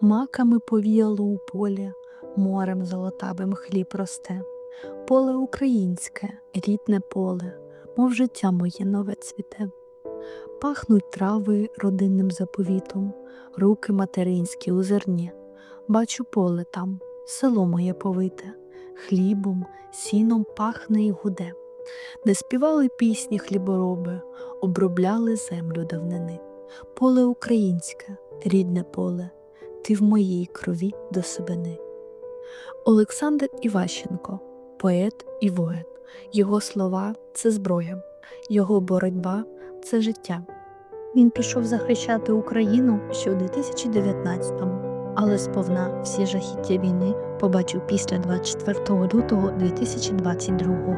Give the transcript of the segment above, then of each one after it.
маками повіяло у полі, морем золотавим хліб росте. Поле українське, рідне поле, мов життя моє нове цвіте. Пахнуть трави родинним заповітом, руки материнські у зерні. Бачу поле там, село моє повите, хлібом, сіном пахне і гуде, де співали пісні хлібороби, обробляли землю давнини. Поле українське, рідне поле, ти в моїй крові до себени. Олександр Іващенко, поет і воїн. Його слова це зброя, його боротьба це життя. Він пішов захищати Україну ще у 2019-му, але сповна всі жахіття війни побачив після 24 лютого 2022-го.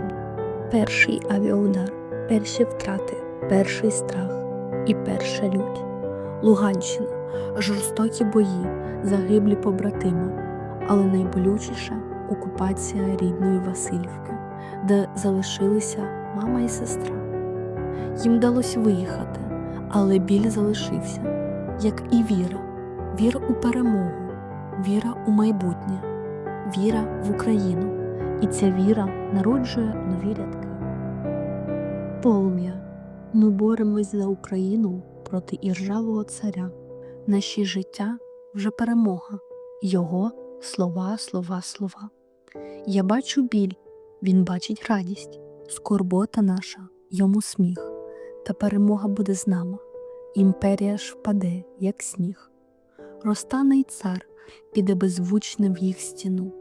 Перший авіаудар, перші втрати, перший страх і перша лють. Луганщина, жорстокі бої, загиблі побратими, але найболючіше окупація рідної Васильівки, де залишилися мама і сестра. Їм вдалося виїхати, але біль залишився, як і віра, віра у перемогу, віра у майбутнє, віра в Україну. І ця віра народжує нові рядки. Полум'я. Ми боремось за Україну проти іржавого царя. Наші життя вже перемога. Його слова, слова, слова. Я бачу біль, він бачить радість, скорбота наша, йому сміх, та перемога буде з нами. Імперія ж впаде, як сніг. Розтане й цар піде беззвучно в їх стіну,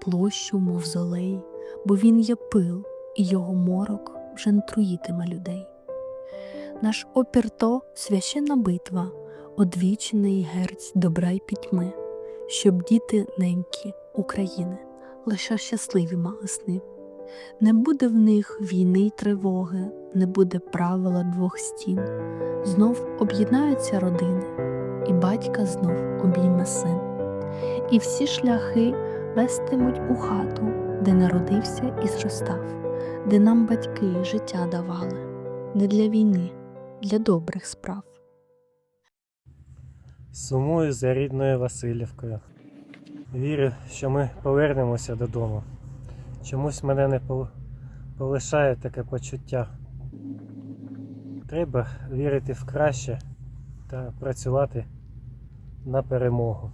площу мовзолей, бо він є пил, і його морок вже не труїтиме людей. Наш опір то священна битва, одвічений герць добра й пітьми, щоб діти ненькі України лише щасливі мали сни. Не буде в них війни й тривоги, не буде правила двох стін. Знов об'єднаються родини, і батька знов обійме син. І всі шляхи вестимуть у хату, де народився і зростав, де нам батьки життя давали, не для війни, для добрих справ. Сумую за рідною Васильівкою. Вірю, що ми повернемося додому. Чомусь мене не полишає таке почуття. Треба вірити в краще та працювати на перемогу.